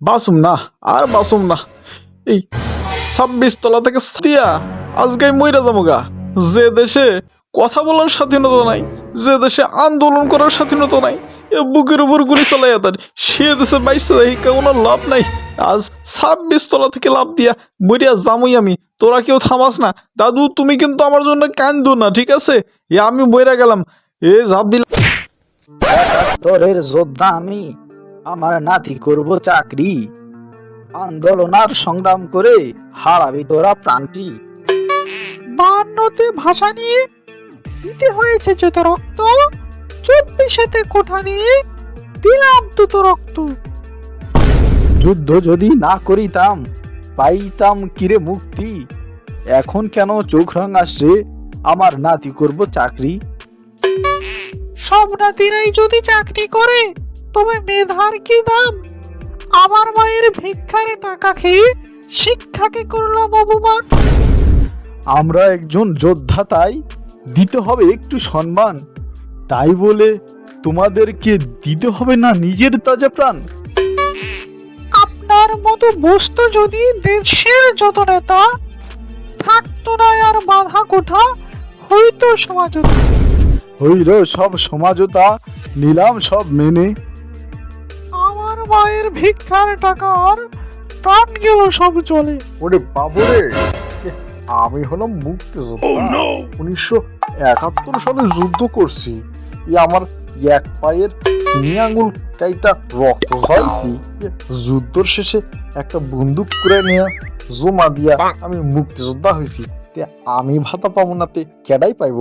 বাসুম না, আর বাসুম না। এই ছাব্বিশ তলা থেকে দিয়া আজকে মইরা যামুগা যে দেশে কথা বলার স্বাধীনতা নাই, যে দেশে আন্দোলন করার স্বাধীনতা নাই, এ বুকের উপর গুলি চালাই তার। সে দেশে বাইশে দেখি কোনো লাভ নাই। আজ ছাব্বিশ তলা থেকে লাভ দিয়া মরিয়া যামুই আমি। তোরা কেউ থামাস না। দাদু, তুমি কিন্তু আমার জন্য কান্দো না, ঠিক আছে? এ আমি মইরা গেলাম। এ ঝাপ দিলাম তোরের যোদ্ধা আমি। আমার নাতি করব চাকরি। আন্দোলন আর সংগ্রাম করে হারাবি তোরা প্রাণটি। বান্নতে ভাষা নিয়ে দিতে হয়েছে যত রক্ত চব্বিশেতে কোঠা নিয়ে দিলাম দুটো রক্ত। যুদ্ধ যদি না করিতাম পাইতাম কিরে মুক্তি? এখন কেন চোখ রে? আমার নাতি করব চাকরি। সব নাতিরাই যদি চাকরি করে তবে মেধার কি দাম? আমার মায়ের ভিক্ষারে টাকা খেয়ে শিক্ষাকে করলাম অপমান আমরা একজন যোদ্ধা তাই দিতে হবে একটু সম্মান। তাই বলে তোমাদেরকে দিতে হবে না নিজের তাজা প্রাণ। আপনার মতো বস্তু যদি দেশের যত নেতা থাকতো না আর বাধা কোঠা হইতো সমাজতা। হইল সব সমাজতা নিলাম সব মেনে। মায়ের ভিক্ষার টাকা আর প্রাণ গেল সব চলে। ওরে বাবুরে আমি হলাম মুক্তিযোদ্ধা। উনিশশো একাত্তর সালে যুদ্ধ করছি ই আমার এক পায়ের আঙুল কাইটা রক্ত হয়েছি যুদ্ধর শেষে একটা বন্দুক করে নিয়ে জমা দিয়া আমি মুক্তিযোদ্ধা হয়েছি তে আমি ভাতা পাবো না তে কেডাই পাইব?